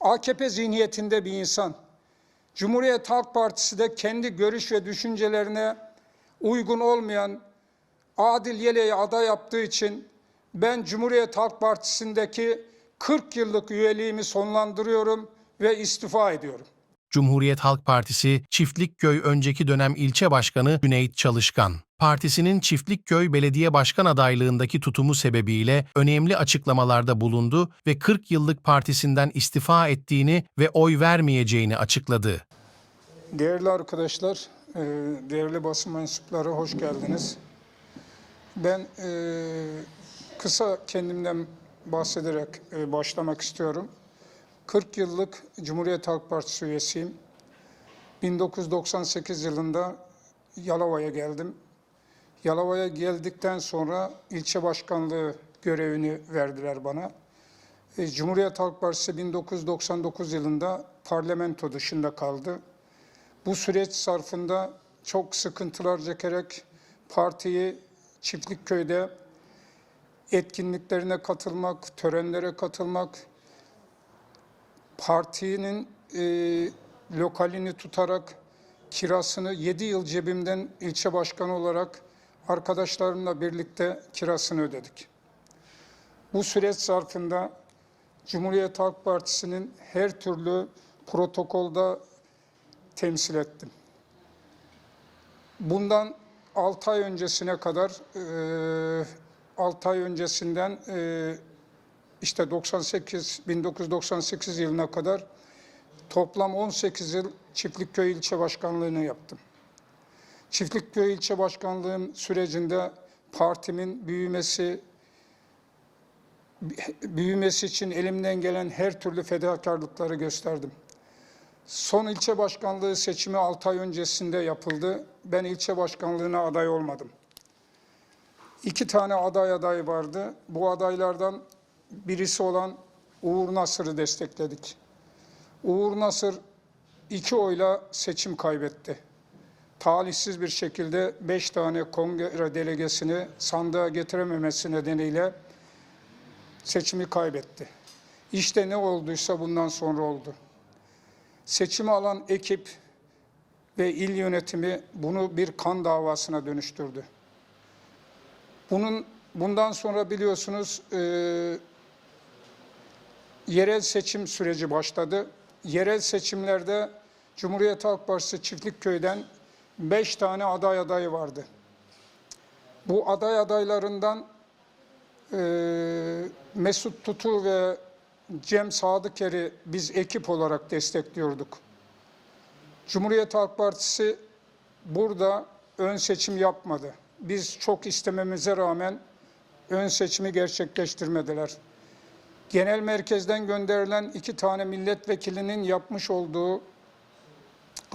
AKP zihniyetinde bir insan. Cumhuriyet Halk Partisi de kendi görüş ve düşüncelerine uygun olmayan Adil Yele'yi aday yaptığı için ben Cumhuriyet Halk Partisi'ndeki 40 yıllık üyeliğimi sonlandırıyorum ve istifa ediyorum. Cumhuriyet Halk Partisi Çiftlikköy önceki dönem ilçe başkanı Cüneyt Çalışkan, partisinin Çiftlikköy Belediye Başkan adaylığındaki tutumu sebebiyle önemli açıklamalarda bulundu ve 40 yıllık partisinden istifa ettiğini ve oy vermeyeceğini açıkladı. Değerli arkadaşlar, e, değerli basın mensupları hoş geldiniz. Ben e, kısa kendimden bahsederek e, başlamak istiyorum. 40 yıllık Cumhuriyet Halk Partisi üyesiyim. 1998 yılında Yalova'ya geldim. Yalova'ya geldikten sonra ilçe başkanlığı görevini verdiler bana. E, Cumhuriyet Halk Partisi 1999 yılında parlamento dışında kaldı. Bu süreç zarfında çok sıkıntılar çekerek partiyi Çiftlikköy'de etkinliklerine katılmak, törenlere katılmak, partinin e, lokalini tutarak kirasını 7 yıl cebimden ilçe başkanı olarak arkadaşlarımla birlikte kirasını ödedik. Bu süreç zarfında Cumhuriyet Halk Partisi'nin her türlü protokolda temsil ettim. Bundan 6 ay öncesine kadar, 6 ay öncesinden e, işte 98, 1998 yılına kadar toplam 18 yıl Çiftlikköy ilçe başkanlığını yaptım. Çiftlikköy ilçe başkanlığım sürecinde partimin büyümesi, büyümesi için elimden gelen her türlü fedakarlıkları gösterdim. Son ilçe başkanlığı seçimi 6 ay öncesinde yapıldı. Ben ilçe başkanlığına aday olmadım. İki tane aday aday vardı. Bu adaylardan birisi olan Uğur Nasır'ı destekledik. Uğur Nasır iki oyla seçim kaybetti. Talihsiz bir şekilde beş tane kongre delegesini sandığa getirememesi nedeniyle seçimi kaybetti. İşte ne olduysa bundan sonra oldu. Seçimi alan ekip ve il yönetimi bunu bir kan davasına dönüştürdü. Bunun bundan sonra biliyorsunuz yerel seçim süreci başladı. Yerel seçimlerde Cumhuriyet Halk Partisi Çiftlikköy'den beş tane aday adayı vardı. Bu aday adaylarından e, Mesut Tutu ve Cem Sadıker'i biz ekip olarak destekliyorduk. Cumhuriyet Halk Partisi burada ön seçim yapmadı. Biz çok istememize rağmen ön seçimi gerçekleştirmediler. Genel merkezden gönderilen iki tane milletvekilinin yapmış olduğu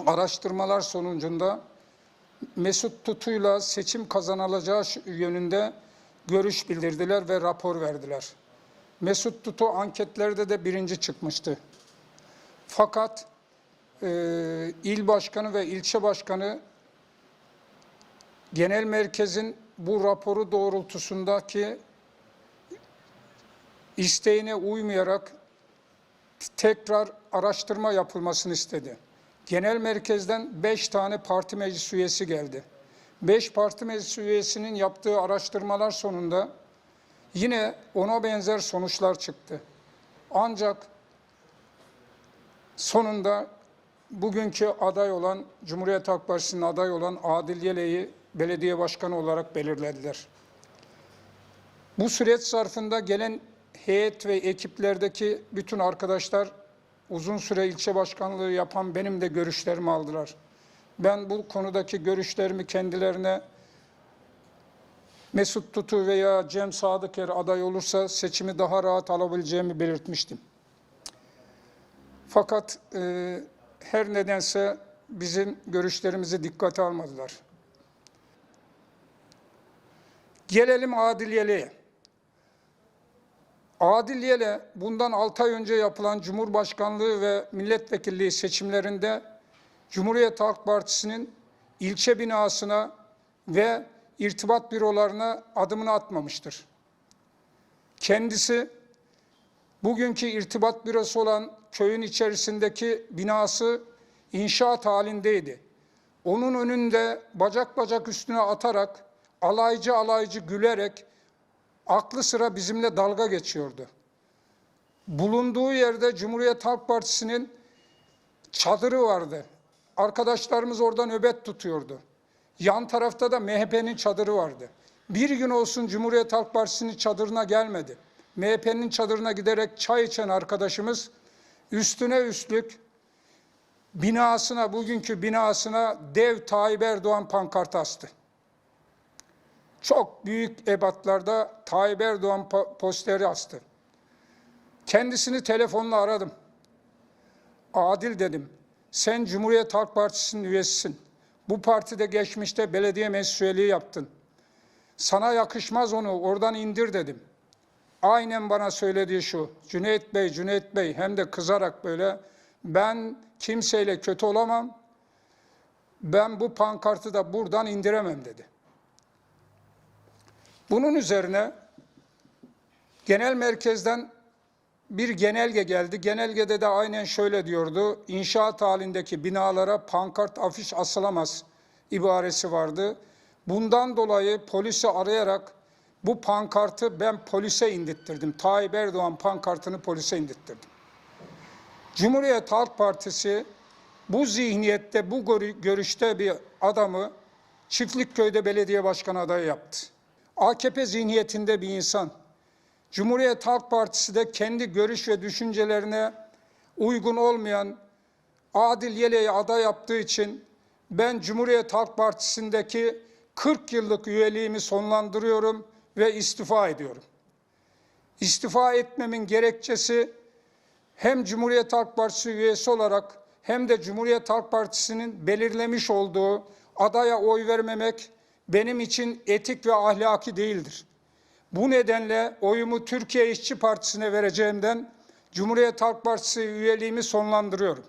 araştırmalar sonucunda Mesut Tutu'yla seçim kazanılacağı yönünde görüş bildirdiler ve rapor verdiler. Mesut Tutu anketlerde de birinci çıkmıştı. Fakat e, il başkanı ve ilçe başkanı genel merkezin bu raporu doğrultusundaki isteğine uymayarak tekrar araştırma yapılmasını istedi. Genel merkezden beş tane parti meclis üyesi geldi. Beş parti meclis üyesinin yaptığı araştırmalar sonunda yine ona benzer sonuçlar çıktı. Ancak sonunda bugünkü aday olan Cumhuriyet Halk Partisi'nin aday olan Adil Yele'yi belediye başkanı olarak belirlediler. Bu süreç zarfında gelen heyet ve ekiplerdeki bütün arkadaşlar uzun süre ilçe başkanlığı yapan benim de görüşlerimi aldılar. Ben bu konudaki görüşlerimi kendilerine Mesut Tutu veya Cem Sadıker aday olursa seçimi daha rahat alabileceğimi belirtmiştim. Fakat e, her nedense bizim görüşlerimizi dikkate almadılar. Gelelim Adiliyeli'ye. Adiliye'le bundan 6 ay önce yapılan Cumhurbaşkanlığı ve milletvekilliği seçimlerinde Cumhuriyet Halk Partisi'nin ilçe binasına ve irtibat bürolarına adımını atmamıştır. Kendisi bugünkü irtibat bürosu olan köyün içerisindeki binası inşaat halindeydi. Onun önünde bacak bacak üstüne atarak alaycı alaycı gülerek aklı sıra bizimle dalga geçiyordu. Bulunduğu yerde Cumhuriyet Halk Partisi'nin çadırı vardı. Arkadaşlarımız orada nöbet tutuyordu. Yan tarafta da MHP'nin çadırı vardı. Bir gün olsun Cumhuriyet Halk Partisi'nin çadırına gelmedi. MHP'nin çadırına giderek çay içen arkadaşımız üstüne üstlük binasına, bugünkü binasına dev Tayyip Erdoğan pankartı astı. Çok büyük ebatlarda Tayyip Erdoğan po- posteri astı. Kendisini telefonla aradım. Adil dedim. Sen Cumhuriyet Halk Partisi'nin üyesisin. Bu partide geçmişte belediye meclis yaptın. Sana yakışmaz onu, oradan indir dedim. Aynen bana söylediği şu. Cüneyt Bey, Cüneyt Bey hem de kızarak böyle ben kimseyle kötü olamam. Ben bu pankartı da buradan indiremem dedi. Bunun üzerine genel merkezden bir genelge geldi. Genelgede de aynen şöyle diyordu. İnşaat halindeki binalara pankart afiş asılamaz ibaresi vardı. Bundan dolayı polisi arayarak bu pankartı ben polise indirttirdim. Tayyip Erdoğan pankartını polise indirttirdim. Cumhuriyet Halk Partisi bu zihniyette, bu görü- görüşte bir adamı Çiftlikköy'de belediye başkanı adayı yaptı. AKP zihniyetinde bir insan. Cumhuriyet Halk Partisi de kendi görüş ve düşüncelerine uygun olmayan Adil Yele'yi aday yaptığı için ben Cumhuriyet Halk Partisi'ndeki 40 yıllık üyeliğimi sonlandırıyorum ve istifa ediyorum. İstifa etmemin gerekçesi hem Cumhuriyet Halk Partisi üyesi olarak hem de Cumhuriyet Halk Partisi'nin belirlemiş olduğu adaya oy vermemek benim için etik ve ahlaki değildir. Bu nedenle oyumu Türkiye İşçi Partisi'ne vereceğimden Cumhuriyet Halk Partisi üyeliğimi sonlandırıyorum.